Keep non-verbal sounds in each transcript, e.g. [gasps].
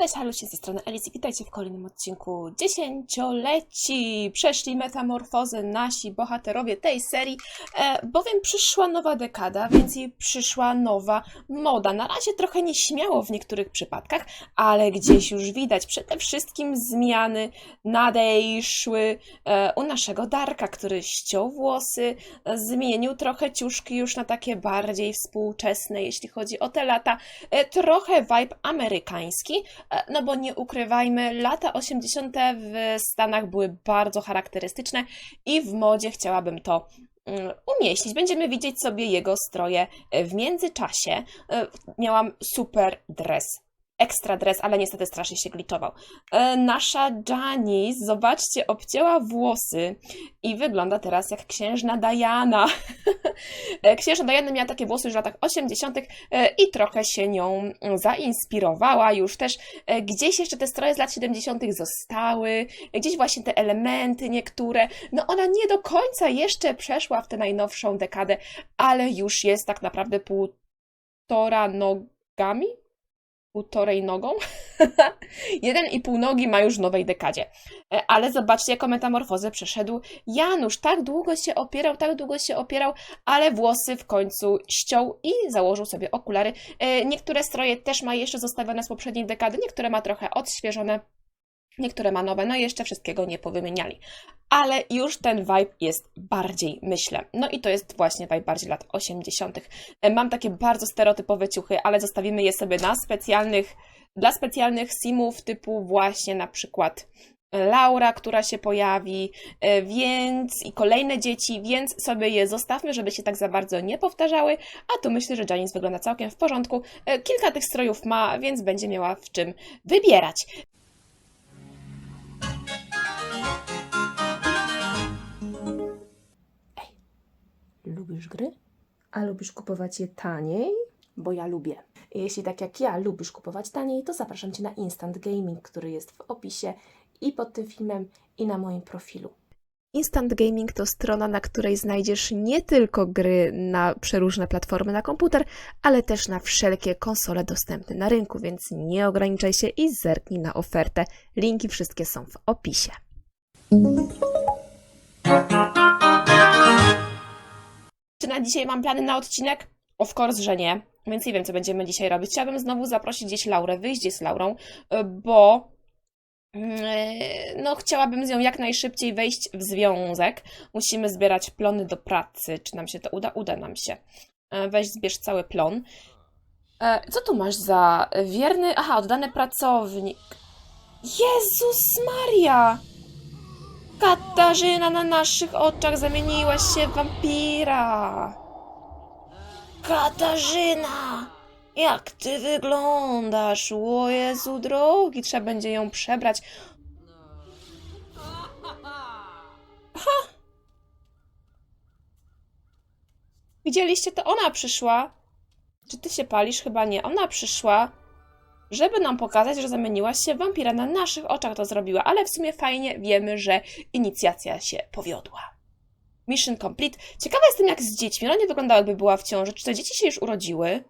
Cześć, halusie, ze strony Alice i witajcie w kolejnym odcinku dziesięcioleci. Przeszli metamorfozę nasi bohaterowie tej serii, e, bowiem przyszła nowa dekada, więc i przyszła nowa moda. Na razie trochę nieśmiało w niektórych przypadkach, ale gdzieś już widać przede wszystkim zmiany nadejszły e, u naszego Darka, który ściął włosy, zmienił trochę ciuszki już na takie bardziej współczesne, jeśli chodzi o te lata, e, trochę vibe amerykański, No bo nie ukrywajmy, lata 80. w Stanach były bardzo charakterystyczne i w modzie chciałabym to mm, umieścić. Będziemy widzieć sobie jego stroje E, w międzyczasie. e, Miałam super dres. Ekstra dres, ale niestety strasznie się gliczował. E, Nasza Janice, zobaczcie, obcięła włosy i wygląda teraz jak księżna Diana. [laughs] E, Księżna Diana miała takie włosy już w latach 80. e, i trochę się nią mm, zainspirowała. Już też gdzieś jeszcze te stroje z lat 70. zostały, gdzieś właśnie te elementy niektóre. No ona nie do końca jeszcze przeszła w tę najnowszą dekadę, ale już jest tak naprawdę półtora nogami? Półtorej nogą? [laughs] Jeden i pół nogi ma już w nowej dekadzie. E, Ale zobaczcie, jaką metamorfozę przeszedł Janusz. Tak długo się opierał, tak długo się opierał, ale włosy w końcu ściął i założył sobie okulary. E, Niektóre stroje też ma jeszcze zostawione z poprzedniej dekady, niektóre ma trochę odświeżone, niektóre ma nowe, no jeszcze wszystkiego nie powymieniali. Ale już ten vibe jest bardziej, myślę. No i to jest właśnie vibe bardziej lat 80. E, Mam takie bardzo stereotypowe ciuchy, ale zostawimy je sobie na specjalnych, dla specjalnych simów typu właśnie na przykład Laura, która się pojawi, e, więc i kolejne dzieci, więc sobie je zostawmy, żeby się tak za bardzo nie powtarzały, a tu myślę, że Janice wygląda całkiem w porządku. E, Kilka tych strojów ma, więc będzie miała w czym wybierać. Ej, lubisz gry? A lubisz kupować je taniej? Bo ja lubię. Jeśli tak jak ja lubisz kupować taniej, to zapraszam Cię na Instant Gaming, który jest w opisie i pod tym filmem, i na moim profilu. Instant Gaming to strona, na której znajdziesz nie tylko gry na przeróżne platformy na komputer, ale też na wszelkie konsole dostępne na rynku, więc nie ograniczaj się i zerknij na ofertę. Linki wszystkie są w opisie. Czy na dzisiaj mam plany na odcinek? Of course, że nie. Więc nie wiem, co będziemy dzisiaj robić. Chciałabym znowu zaprosić gdzieś Laurę, wyjść z Laurą, y, bo Yy, no, chciałabym z nią jak najszybciej wejść w związek. Musimy zbierać plony do pracy. Czy nam się to uda? Uda nam się. E, Weź, zbierz cały plon. E, Co tu masz za wierny? Aha, oddany pracownik. Jezus Maria! Katarzyna na naszych oczach zamieniłaś się w wampira. Katarzyna! Jak ty wyglądasz? O Jezu drogi, trzeba będzie ją przebrać. Ha! Widzieliście to? Ona przyszła. Czy ty się palisz? Chyba nie. Ona przyszła, żeby nam pokazać, że zamieniłaś się wampira. Na naszych oczach to zrobiła, ale w sumie fajnie wiemy, że inicjacja się powiodła. Mission complete. Ciekawa jestem jak z dziećmi. Ona nie wyglądała jakby była w ciąży. Czy te dzieci się już urodziły?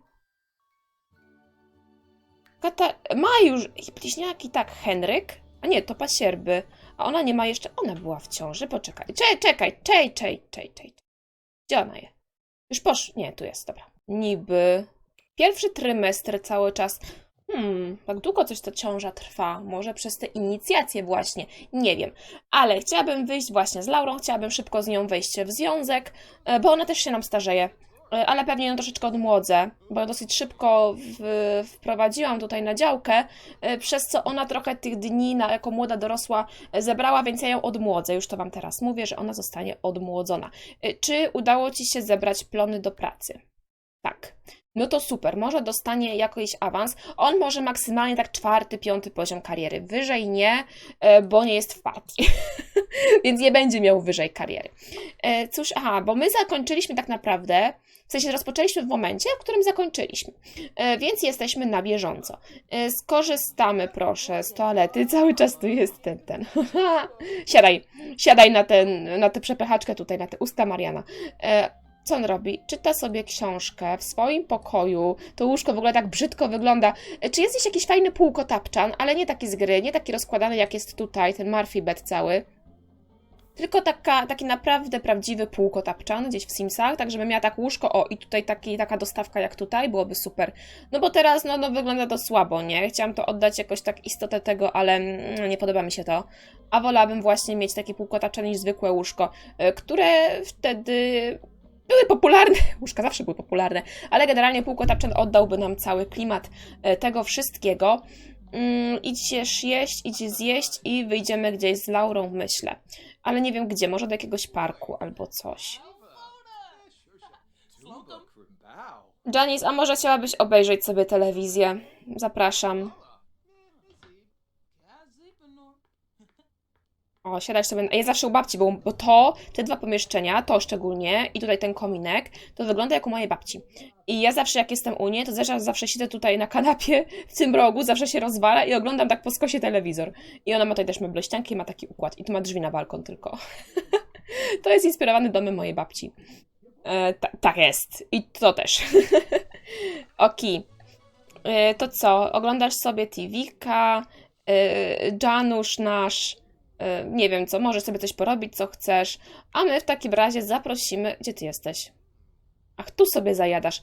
Kata... Ma już bliźniaki, tak, Henryk? A nie, to pasierby. A ona nie ma jeszcze... Ona była w ciąży, poczekaj. Czekaj, czekaj, czej, czej, czej, czej. Gdzie ona jest? Już posz... Nie, tu jest, dobra. Niby... Pierwszy trymestr cały czas... Hmm, tak długo coś ta ciąża trwa. Może przez te inicjacje właśnie. Nie wiem. Ale chciałabym wyjść właśnie z Laurą, chciałabym szybko z nią wejść w związek, e, bo ona też się nam starzeje. E, ale pewnie ją troszeczkę odmłodzę, bo dosyć szybko w, wprowadziłam tutaj na działkę, e, przez co ona trochę tych dni na, jako młoda dorosła zebrała, więc ja ją odmłodzę. Już to Wam teraz mówię, że ona zostanie odmłodzona. Czy udało Ci się zebrać plony do pracy? Tak. No to super, może dostanie jakiś awans. On może maksymalnie tak czwarty, piąty poziom kariery. Wyżej nie, e, bo nie jest w partii. [laughs] Więc nie będzie miał wyżej kariery. E, Cóż, aha, bo my zakończyliśmy tak naprawdę, w sensie rozpoczęliśmy w momencie, w którym zakończyliśmy. E, Więc jesteśmy na bieżąco. Skorzystamy proszę z toalety. Cały czas tu jest ten, ten. [laughs] siadaj, siadaj na, ten, na tę przepychaczkę tutaj, na te usta Mariana. E, co on robi? Czyta sobie książkę w swoim pokoju. To łóżko w ogóle tak brzydko wygląda. E, Czy jest gdzieś jakiś fajny półkotapczan, ale nie taki z gry, nie taki rozkładany jak jest tutaj, ten Murphy bed cały. Tylko taka, taki naprawdę prawdziwy półkotapczan gdzieś w Simsach, tak żeby miała tak łóżko, o i tutaj taki, taka dostawka jak tutaj, byłoby super. No bo teraz no, no wygląda to słabo, nie? Chciałam to oddać jakoś tak istotę tego, ale mm, nie podoba mi się to. A wolałabym właśnie mieć takie półkotapczan niż zwykłe łóżko, y, które wtedy były popularne. [laughs] Łóżka zawsze były popularne, ale generalnie półkotapczan oddałby nam cały klimat y, tego wszystkiego. Mm, idziesz jeść, idzie zjeść i wyjdziemy gdzieś z Laurą, myślę. Ale nie wiem gdzie, może do jakiegoś parku albo coś. Janice, a może chciałabyś obejrzeć sobie telewizję? Zapraszam. O, siadać sobie. Ja zawsze u babci, bo, bo to, te dwa pomieszczenia, to szczególnie i tutaj ten kominek, to wygląda jak u mojej babci. I ja zawsze, jak jestem u niej, to zawsze, zawsze siedzę tutaj na kanapie w tym rogu, zawsze się rozwala i oglądam tak po skosie telewizor. I ona ma tutaj też meblościanki i ma taki układ. I tu ma drzwi na balkon tylko. [laughs] to jest inspirowany domem mojej babci. E, ta, tak jest. I to też. [laughs] Oki. E, to co? Oglądasz sobie TV-ka, e, Janusz nasz, nie wiem co, możesz sobie coś porobić, co chcesz, a my w takim razie zaprosimy... Gdzie ty jesteś? Ach, tu sobie zajadasz.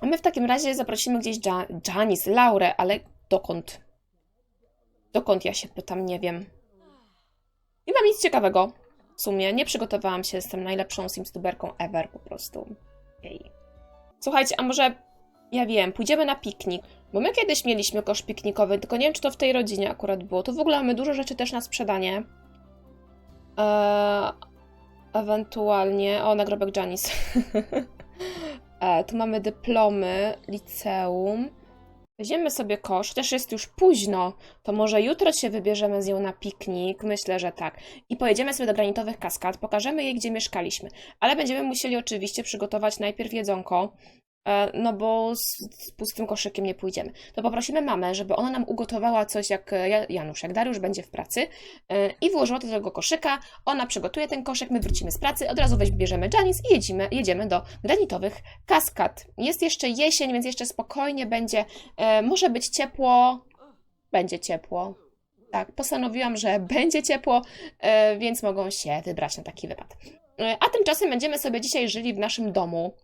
A my w takim razie zaprosimy gdzieś ja Janice, Laurę, ale dokąd? Dokąd ja się pytam, nie wiem. Nie mam nic ciekawego. W sumie nie przygotowałam się, jestem najlepszą simstuberką ever po prostu. Jej. Słuchajcie, a może ja wiem, pójdziemy na piknik, bo my kiedyś mieliśmy kosz piknikowy, tylko nie wiem, czy to w tej rodzinie akurat było. Tu w ogóle mamy dużo rzeczy też na sprzedanie. Eee, ewentualnie, o, nagrobek Janice. [laughs] tu mamy dyplomy, liceum. Weźmiemy sobie kosz, chociaż jest już późno, to może jutro się wybierzemy z nią na piknik, myślę, że tak. I pojedziemy sobie do granitowych kaskad, pokażemy jej, gdzie mieszkaliśmy. Ale będziemy musieli oczywiście przygotować najpierw jedzonko, no bo z, z pustym koszykiem nie pójdziemy. To poprosimy mamę, żeby ona nam ugotowała coś jak e, Ja- Janusz, jak Dariusz będzie w pracy e, i włożyła to do tego koszyka, ona przygotuje ten koszyk, my wrócimy z pracy, od razu weźmiemy Janice i jedziemy, jedziemy do granitowych kaskad. Jest jeszcze jesień, więc jeszcze spokojnie będzie, e, może być ciepło, będzie ciepło. Tak, postanowiłam, że [laughs] będzie ciepło, e, więc mogą się wybrać na taki wypad. E, A tymczasem będziemy sobie dzisiaj żyli w naszym domu,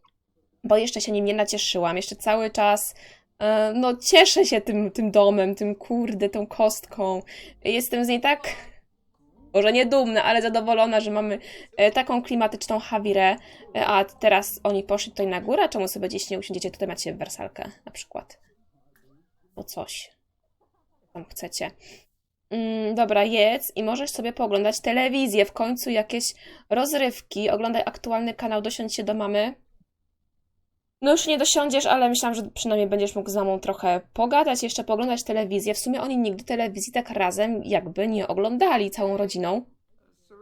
bo jeszcze się nim nie nacieszyłam. Jeszcze cały czas, e, no cieszę się tym, tym domem, tym kurde, tą kostką. Jestem z niej tak, może nie dumna, ale zadowolona, że mamy e, taką klimatyczną hawirę. E, A teraz oni poszli tutaj na górę, czemu sobie gdzieś nie usiądziecie? Tutaj macie wersalkę na przykład. Bo coś. Tam chcecie. Mm, dobra, jedz i możesz sobie pooglądać telewizję. W końcu jakieś rozrywki. Oglądaj aktualny kanał, dosiądź się do mamy. No już nie dosiądziesz, ale myślałam, że przynajmniej będziesz mógł z mamą trochę pogadać, jeszcze pooglądać telewizję. W sumie oni nigdy telewizji tak razem jakby nie oglądali całą rodziną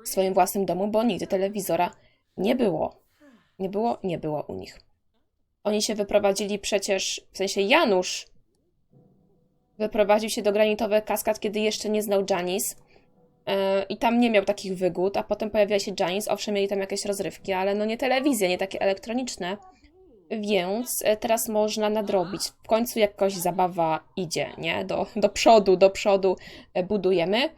w swoim własnym domu, bo nigdy telewizora nie było. Nie było, nie było u nich. Oni się wyprowadzili przecież, w sensie Janusz wyprowadził się do granitowych kaskad, kiedy jeszcze nie znał Janice. Yy, I tam nie miał takich wygód, a potem pojawiła się Janice. Owszem, mieli tam jakieś rozrywki, ale no nie telewizje, nie takie elektroniczne. Więc e, teraz można nadrobić. W końcu jakoś zabawa idzie, nie? Do, do przodu, do przodu e, budujemy.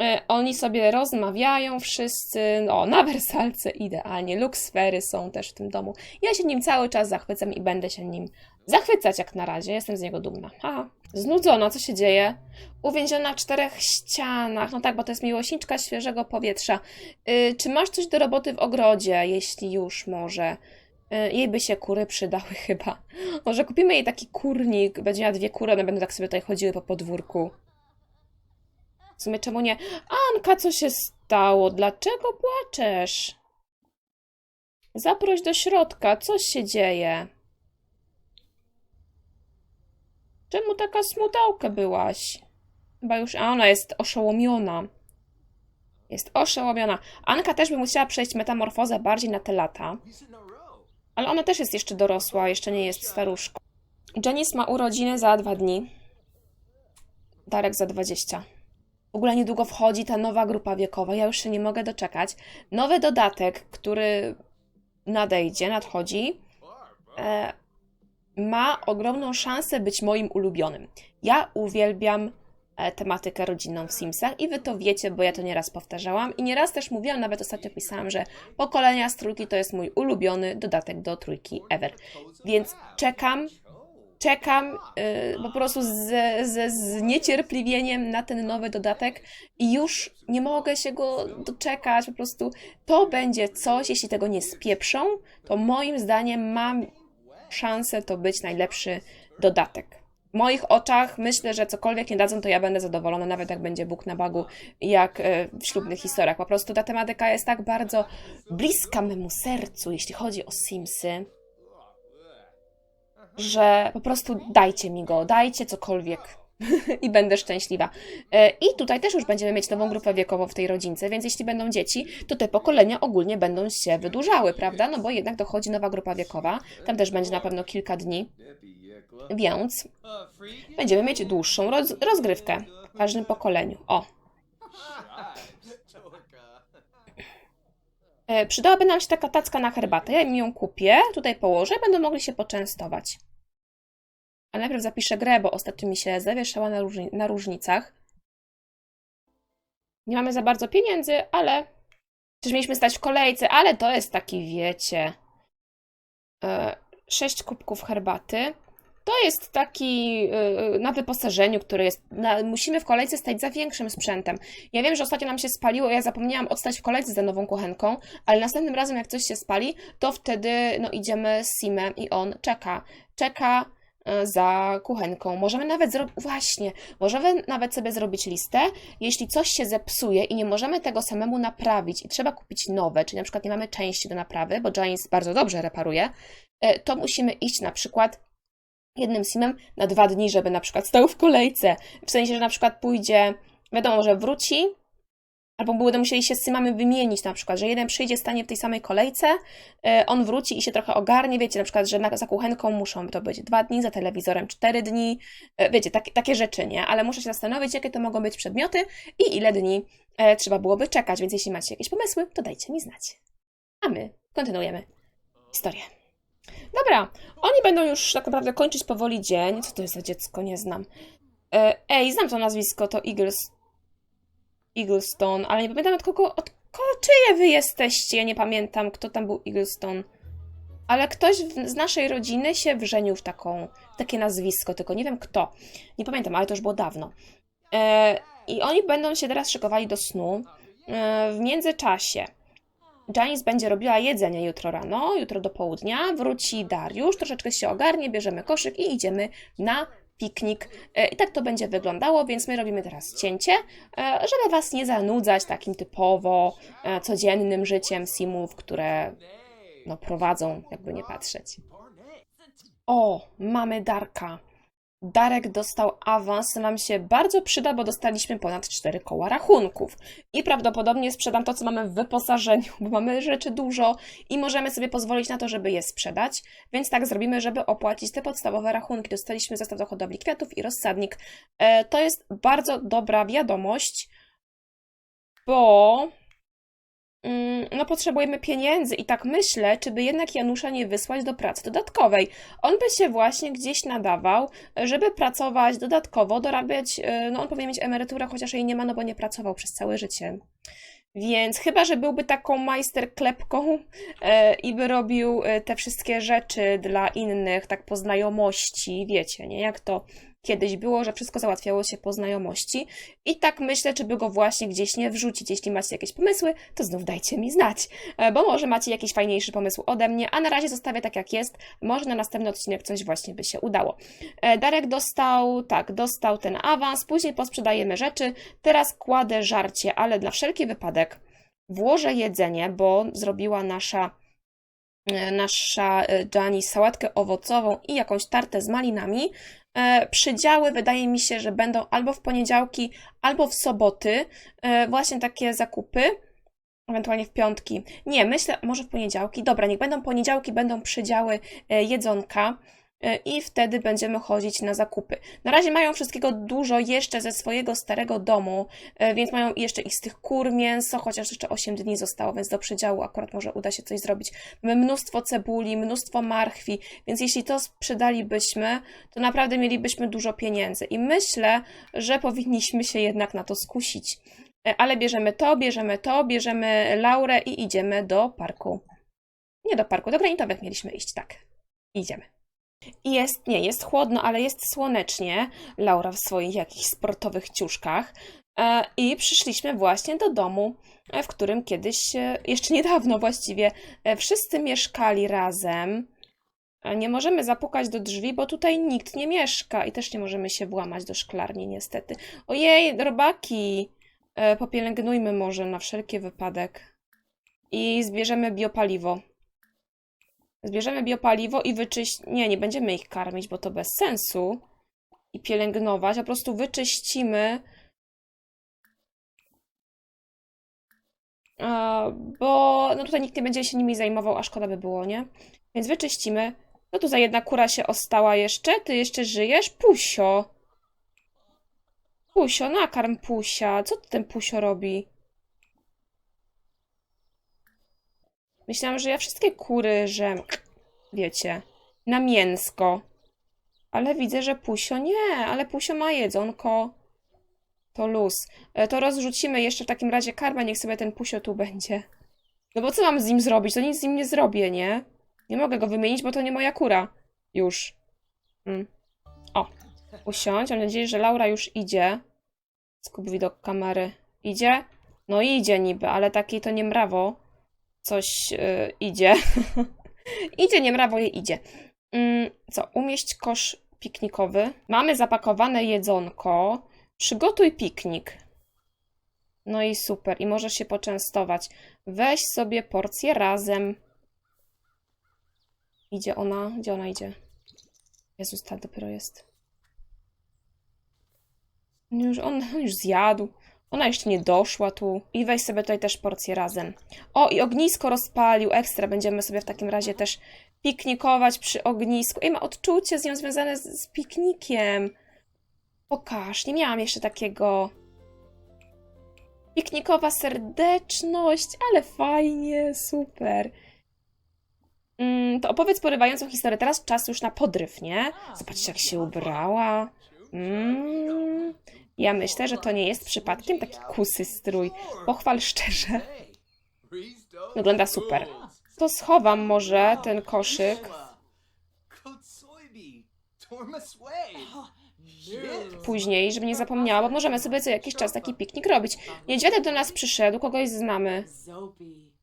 E, Oni sobie rozmawiają wszyscy, no na wersalce idealnie, luksfery są też w tym domu. Ja się nim cały czas zachwycam i będę się nim zachwycać jak na razie, jestem z niego dumna. Ha, znudzona, co się dzieje? Uwięziona w czterech ścianach, no tak, bo to jest miłośniczka świeżego powietrza. Y, czy masz coś do roboty w ogrodzie, jeśli już może? Y, Jej by się kury przydały [laughs] chyba. Może kupimy jej taki kurnik, będzie miała dwie kury, one będą tak sobie tutaj chodziły po podwórku. W sumie czemu nie? Anka, co się stało? Dlaczego płaczesz? Zaproś do środka, coś się dzieje. Czemu taka smutałka byłaś? Chyba już, a ona jest oszołomiona. Jest oszołomiona. Anka też by musiała przejść metamorfozę bardziej na te lata. Ale ona też jest jeszcze dorosła, jeszcze nie jest staruszką. Janice ma urodziny za dwa dni. Darek za 20. W ogóle niedługo wchodzi ta nowa grupa wiekowa. Ja już się nie mogę doczekać. Nowy dodatek, który nadejdzie, nadchodzi, e, ma ogromną szansę być moim ulubionym. Ja uwielbiam tematykę rodzinną w Simsach i wy to wiecie, bo ja to nieraz powtarzałam i nieraz też mówiłam, nawet ostatnio pisałam, że pokolenia z trójki to jest mój ulubiony dodatek do trójki ever. Więc czekam, czekam y, po prostu ze, ze zniecierpliwieniem na ten nowy dodatek i już nie mogę się go doczekać. Po prostu to będzie coś, jeśli tego nie spieprzą, to moim zdaniem mam szansę to być najlepszy dodatek. W moich oczach myślę, że cokolwiek nie dadzą, to ja będę zadowolona, nawet jak będzie Bóg na bagu, jak e, w ślubnych historiach. Po prostu ta tematyka jest tak bardzo bliska memu sercu, jeśli chodzi o Simsy, że po prostu dajcie mi go, dajcie cokolwiek [laughs] i będę szczęśliwa. E, I tutaj też już będziemy mieć nową grupę wiekową w tej rodzince, więc jeśli będą dzieci, to te pokolenia ogólnie będą się wydłużały, prawda? No bo jednak dochodzi nowa grupa wiekowa, tam też będzie na pewno kilka dni, więc będziemy mieć dłuższą roz rozgrywkę w każdym pokoleniu. O, e, przydałaby nam się taka tacka na herbatę. Ja im ją kupię, tutaj położę i będą mogli się poczęstować. Ale najpierw zapiszę grę, bo ostatnio mi się zawieszała na, różni na różnicach. Nie mamy za bardzo pieniędzy, ale też mieliśmy stać w kolejce, ale to jest taki, wiecie, e, sześć kubków herbaty. To jest taki e, na wyposażeniu, który jest. Na, musimy w kolejce stać za większym sprzętem. Ja wiem, że ostatnio nam się spaliło, ja zapomniałam odstać w kolejce za nową kuchenką, ale następnym razem, jak coś się spali, to wtedy no, idziemy z Simem i on czeka. Czeka e, za kuchenką. Możemy nawet zrobić, właśnie, możemy nawet sobie zrobić listę, jeśli coś się zepsuje i nie możemy tego samemu naprawić i trzeba kupić nowe, czyli na przykład nie mamy części do naprawy, bo Giants bardzo dobrze reparuje, to musimy iść na przykład jednym simem na dwa dni, żeby na przykład stał w kolejce. W sensie, że na przykład pójdzie, wiadomo, że wróci, albo będą musieli się z simami wymienić na przykład, że jeden przyjdzie, stanie w tej samej kolejce, e, on wróci i się trochę ogarnie, wiecie, na przykład, że na, za kuchenką muszą to być dwa dni, za telewizorem cztery dni, e, wiecie, tak, takie rzeczy, nie? Ale muszę się zastanowić, jakie to mogą być przedmioty i ile dni e, trzeba byłoby czekać, więc jeśli macie jakieś pomysły, to dajcie mi znać. A my kontynuujemy historię. Dobra, oni będą już tak naprawdę kończyć powoli dzień. Co to jest za dziecko? Nie znam. E, Ej, znam to nazwisko, to Eagles... Eaglestone, ale nie pamiętam od kogo, od kogo, czyje wy jesteście. Ja nie pamiętam, kto tam był Eaglestone. Ale ktoś z naszej rodziny się wrzenił w taką, takie nazwisko, tylko nie wiem kto. Nie pamiętam, ale to już było dawno. E, I oni będą się teraz szykowali do snu. E, w międzyczasie Janice będzie robiła jedzenie jutro rano, jutro do południa. Wróci Dariusz, troszeczkę się ogarnie, bierzemy koszyk i idziemy na piknik. E, I tak to będzie wyglądało, więc my robimy teraz cięcie, e, żeby Was nie zanudzać takim typowo e, codziennym życiem simów, które no, prowadzą, jakby nie patrzeć. O, mamy Darka. Darek dostał awans, nam się bardzo przyda, bo dostaliśmy ponad 4 koła rachunków. I prawdopodobnie sprzedam to, co mamy w wyposażeniu, bo mamy rzeczy dużo i możemy sobie pozwolić na to, żeby je sprzedać. Więc tak zrobimy, żeby opłacić te podstawowe rachunki. Dostaliśmy zestaw do hodowli kwiatów i rozsadnik. E, to jest bardzo dobra wiadomość, bo no potrzebujemy pieniędzy i tak myślę, czy by jednak Janusza nie wysłać do pracy dodatkowej. On by się właśnie gdzieś nadawał, żeby pracować dodatkowo, dorabiać, e, no on powinien mieć emeryturę, chociaż jej nie ma, no bo nie pracował przez całe życie. Więc chyba, że byłby taką majster klepką e, i by robił e, te wszystkie rzeczy dla innych, tak po znajomości, wiecie, nie? Jak to kiedyś było, że wszystko załatwiało się po znajomości. I tak myślę, czy by go właśnie gdzieś nie wrzucić. Jeśli macie jakieś pomysły, to znów dajcie mi znać, e, bo może macie jakiś fajniejszy pomysł ode mnie, a na razie zostawię tak jak jest. Może na następny odcinek coś właśnie by się udało. E, Darek dostał, tak, dostał ten awans, później posprzedajemy rzeczy. Teraz kładę żarcie, ale dla wszelki wypadek włożę jedzenie, bo zrobiła nasza nasza e, Jani sałatkę owocową i jakąś tartę z malinami. E, Przydziały wydaje mi się, że będą albo w poniedziałki, albo w soboty. E, Właśnie takie zakupy. Ewentualnie w piątki. Nie, myślę, może w poniedziałki. Dobra, niech będą poniedziałki, będą przydziały e, jedzonka. E, i wtedy będziemy chodzić na zakupy. Na razie mają wszystkiego dużo jeszcze ze swojego starego domu, e, więc mają jeszcze ich z tych kur mięso, chociaż jeszcze 8 dni zostało, więc do przedziału akurat może uda się coś zrobić. Mamy mnóstwo cebuli, mnóstwo marchwi, więc jeśli to sprzedalibyśmy, to naprawdę mielibyśmy dużo pieniędzy. I myślę, że powinniśmy się jednak na to skusić. E, Ale bierzemy to, bierzemy to, bierzemy Laurę i idziemy do parku. Nie do parku, do granitowych mieliśmy iść, tak. Idziemy. Jest, nie, jest chłodno, ale jest słonecznie. Laura w swoich jakichś sportowych ciuszkach. E, I przyszliśmy właśnie do domu, e, w którym kiedyś, e, jeszcze [laughs] niedawno właściwie, wszyscy mieszkali razem. Nie możemy zapukać do drzwi, bo tutaj nikt nie mieszka i też nie możemy się włamać do szklarni, niestety. Ojej, robaki! Popielęgnujmy może na wszelki wypadek. I zbierzemy biopaliwo. Zbierzemy biopaliwo i wyczyść... Nie, nie będziemy ich karmić, bo to bez sensu. I pielęgnować, po prostu wyczyścimy. Bo no tutaj nikt nie będzie się nimi zajmował, a szkoda by było, nie? Więc wyczyścimy. No tu za jedna kura się ostała jeszcze. Ty jeszcze żyjesz? Pusio. Pusio, nakarm Pusia. Co ten Pusio robi? Myślałam, że ja wszystkie kury, że wiecie, na mięsko. Ale widzę, że Pusio nie, ale Pusio ma jedzonko. To luz. E, To rozrzucimy jeszcze w takim razie karmę, niech sobie ten Pusio tu będzie. No bo co mam z nim zrobić? To nic z nim nie zrobię, nie? Nie mogę go wymienić, bo to nie moja kura. Już. Mm. O, usiądź. Mam nadzieję, że Laura już idzie. Skup widok kamery. Idzie? No idzie niby, ale taki to nie mrawo. Coś yy, idzie. [laughs] idzie, nie mrawo, je idzie. Mm, co, umieść kosz piknikowy. Mamy zapakowane jedzonko. Przygotuj piknik. No i super. I możesz się poczęstować. Weź sobie porcję razem. Idzie ona? Gdzie ona idzie? Jezus, ta dopiero jest. Już, on, on już zjadł. Ona jeszcze nie doszła tu. I weź sobie tutaj też porcję razem. O, i ognisko rozpalił. Ekstra. Będziemy sobie w takim razie też piknikować przy ognisku. I ma odczucie z nią związane z, z piknikiem. Pokaż. Nie miałam jeszcze takiego. Piknikowa serdeczność, ale fajnie, super. Mm, to opowiedz porywającą historię. Teraz czas już na podryw, nie? Zobaczcie, jak się ubrała. Mm. Ja myślę, że to nie jest przypadkiem taki kusy strój. Pochwal szczerze. Wygląda super. To schowam może ten koszyk. Później, żeby nie zapomniała, bo możemy sobie co jakiś czas taki piknik robić. Niedźwiadek do nas przyszedł, kogoś znamy.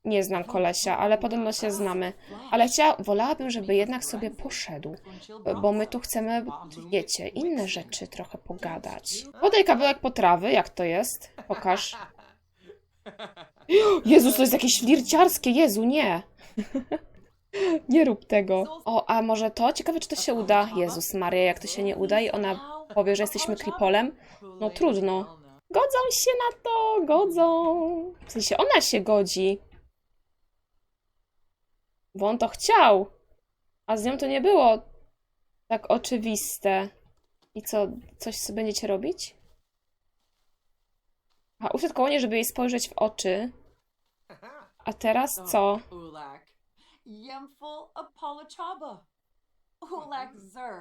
Nie znam kolesia, ale podobno się znamy. Ale chciała, wolałabym, żeby jednak sobie poszedł, bo my tu chcemy, wiecie, inne rzeczy trochę pogadać. Podaj kawałek potrawy, jak to jest? Pokaż. [gasps] Jezus, to jest jakieś flirciarskie, Jezu, nie. [laughs] Nie rób tego. O, a może to? Ciekawe, czy to się uda. Jezus Maria, jak to się nie uda i ona powie, że jesteśmy kripolem. No trudno. Godzą się na to, godzą. W sensie ona się godzi. Bo on to chciał. A z nią to nie było tak oczywiste. I co, coś sobie będziecie robić? A usiadł koło niej, żeby jej spojrzeć w oczy. A teraz [laughs] co?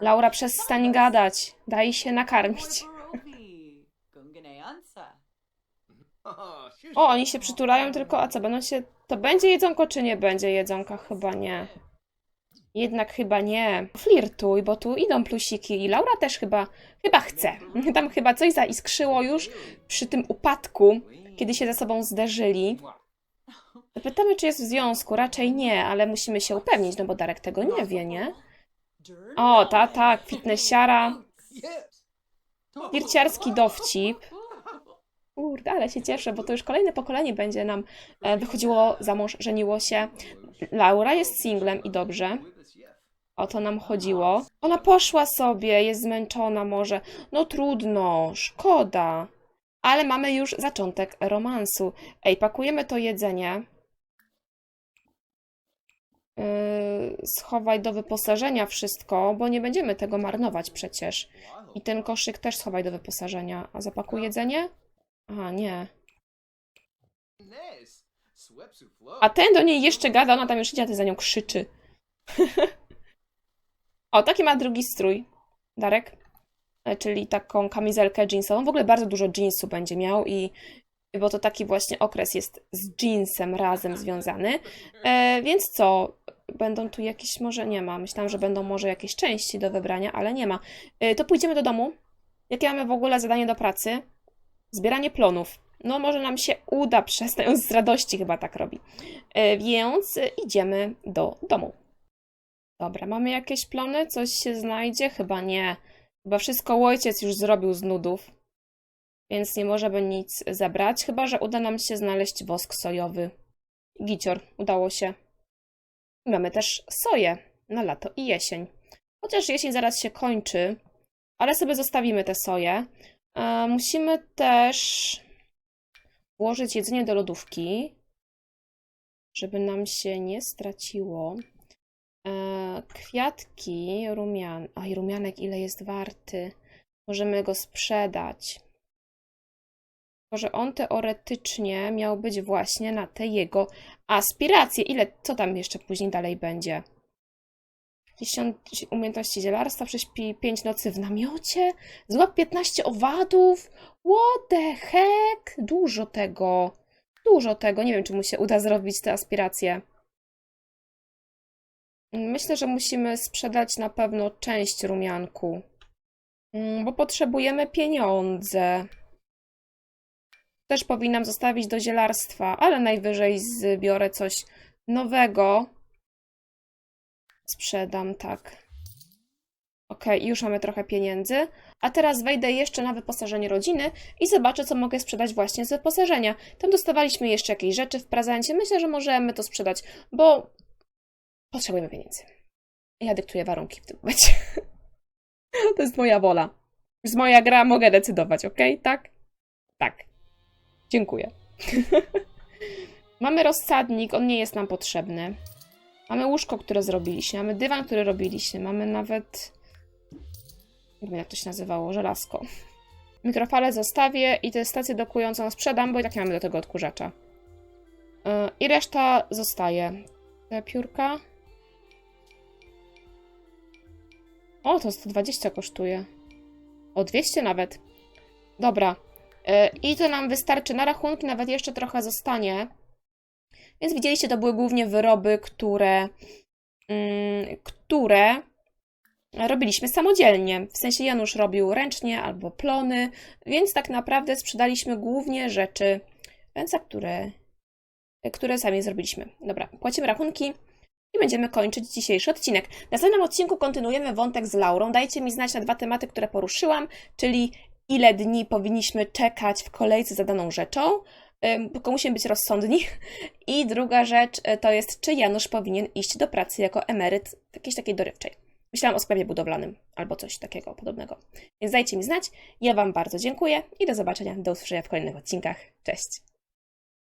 Laura, przestań gadać. Daj się nakarmić. O, oni się przytulają tylko, a co, będą się... To będzie jedzonko, czy nie będzie jedzonka? Chyba nie. Jednak chyba nie. Flirtuj, bo tu idą plusiki i Laura też chyba, chyba chce. [laughs] Tam chyba coś zaiskrzyło już przy tym upadku, kiedy się ze sobą zderzyli. Pytamy, czy jest w związku. Raczej nie, ale musimy się upewnić, no bo Darek tego nie wie, nie? O, ta, tak, fitnessiara. Flirciarski dowcip. Kurde, ale się cieszę, bo to już kolejne pokolenie będzie nam e, wychodziło za mąż, żeniło się. Laura jest singlem i dobrze. O to nam chodziło. Ona poszła sobie, jest zmęczona może. No trudno, szkoda. Ale mamy już zaczątek romansu. Ej, pakujemy to jedzenie. Yy, schowaj do wyposażenia wszystko, bo nie będziemy tego marnować przecież. I ten koszyk też schowaj do wyposażenia. A zapakuj jedzenie? Aha, nie. A ten do niej jeszcze gada, ona tam już idzie, a ty za nią krzyczy. [laughs] o, taki ma drugi strój. Darek. E, Czyli taką kamizelkę jeansową. W ogóle bardzo dużo jeansu będzie miał i bo to taki właśnie okres jest z jeansem razem związany. E, więc co? Będą tu jakieś, może nie ma. Myślałam, że będą może jakieś części do wybrania, ale nie ma. E, to pójdziemy do domu. Jakie mamy w ogóle zadanie do pracy? Zbieranie plonów. No może nam się uda, przestając [laughs] z radości chyba tak robi. E, więc idziemy do domu. Dobra, mamy jakieś plony? Coś się znajdzie? Chyba nie. Chyba wszystko ojciec już zrobił z nudów. Więc nie możemy nic zabrać, chyba że uda nam się znaleźć wosk sojowy. Gicior, udało się. Mamy też soję na lato i jesień. Chociaż jesień zaraz się kończy, ale sobie zostawimy te soje. E, musimy też włożyć jedzenie do lodówki, żeby nam się nie straciło. E, kwiatki, rumian. Aj, rumianek ile jest warty? Możemy go sprzedać. Tylko, że on teoretycznie miał być właśnie na te jego aspiracje. Ile, co tam jeszcze później dalej będzie? 10 umiejętności zielarstwa, prześpi 5 nocy w namiocie, złap 15 owadów. What the heck? Dużo tego. Dużo tego. Nie wiem, czy mu się uda zrobić te aspiracje. Myślę, że musimy sprzedać na pewno część rumianku, Mm, bo potrzebujemy pieniądze. Też powinnam zostawić do zielarstwa, ale najwyżej zbiorę coś nowego. Sprzedam, tak. Ok, już mamy trochę pieniędzy. A teraz wejdę jeszcze na wyposażenie rodziny i zobaczę, co mogę sprzedać właśnie z wyposażenia. Tam dostawaliśmy jeszcze jakieś rzeczy w prezencie. Myślę, że możemy to sprzedać, bo potrzebujemy pieniędzy. Ja dyktuję warunki w tym momencie. [laughs] To jest moja wola. To jest moja gra, mogę decydować, ok? Tak? Tak. Dziękuję. [laughs] mamy rozsadnik, on nie jest nam potrzebny. Mamy łóżko, które zrobiliśmy, mamy dywan, który robiliśmy, mamy nawet. Nie wiem, jak to się nazywało, żelazko. Mikrofale zostawię i tę stację dokującą sprzedam, bo i tak nie mamy do tego odkurzacza. Yy, I reszta zostaje. Te piórka. O, to 120 kosztuje. O 200 nawet. Dobra. Yy, I to nam wystarczy na rachunki, nawet jeszcze trochę zostanie. Więc widzieliście, to były głównie wyroby, które, mm, które robiliśmy samodzielnie. W sensie Janusz robił ręcznie albo plony, więc tak naprawdę sprzedaliśmy głównie rzeczy, za które, które sami zrobiliśmy. Dobra, płacimy rachunki i będziemy kończyć dzisiejszy odcinek. W następnym odcinku kontynuujemy wątek z Laurą. Dajcie mi znać na dwa tematy, które poruszyłam, czyli ile dni powinniśmy czekać w kolejce za daną rzeczą, tylko musimy być rozsądni. [laughs] I druga rzecz y, to jest, czy Janusz powinien iść do pracy jako emeryt jakiejś takiej dorywczej. Myślałam o sprawie budowlanym albo coś takiego podobnego. Więc dajcie mi znać. Ja Wam bardzo dziękuję i do zobaczenia, do usłyszenia w kolejnych odcinkach. Cześć!